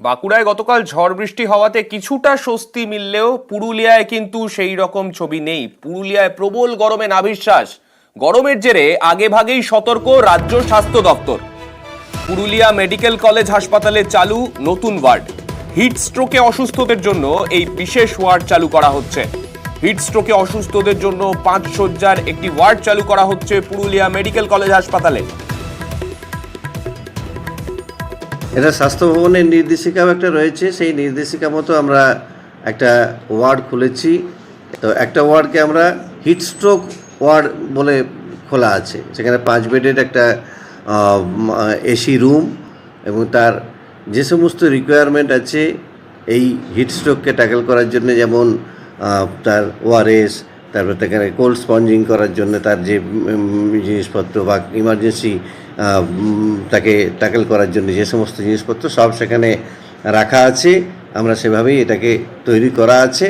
বাঁকুড়ায় গতকাল ঝড় বৃষ্টি হওয়াতে কিছুটা স্বস্তি মিললেও পুরুলিয়ায় কিন্তু সেই রকম ছবি নেই। পুরুলিয়ায় প্রবল গরমে নাভিশ্বাস। গরমের জেরে আগে ভাগেই সতর্ক রাজ্য স্বাস্থ্য দপ্তর। পুরুলিয়া মেডিকেল কলেজ হাসপাতালে চালু নতুন ওয়ার্ড। হিট স্ট্রোকে অসুস্থদের জন্য এই বিশেষ ওয়ার্ড চালু করা হচ্ছে। হিট স্ট্রোকে অসুস্থদের জন্য পাঁচ শয্যার একটি ওয়ার্ড চালু করা হচ্ছে পুরুলিয়া মেডিকেল কলেজ হাসপাতালে। এটা স্বাস্থ্য ভবনের নির্দেশিকাও একটা রয়েছে, সেই নির্দেশিকা মতো আমরা একটা ওয়ার্ড খুলেছি। তো একটা ওয়ার্ডকে আমরা হিট স্ট্রোক ওয়ার্ড বলে খোলা আছে। সেখানে পাঁচ বেডের একটা এসি রুম এবং তার যে সমস্ত রিকোয়ারমেন্ট আছে, এই হিট স্ট্রোককে ট্যাকেল করার জন্য যেমন তার ওআরএস তারপর সেখানে কোল্ড স্পঞ্জিং করার জন্য তার যে জিনিসপত্র বা ইমার্জেন্সি তাকে ট্যাকেল করার জন্য যে সমস্ত জিনিসপত্র সব সেখানে রাখা আছে। আমরা সেভাবেই এটাকে তৈরি করা আছে।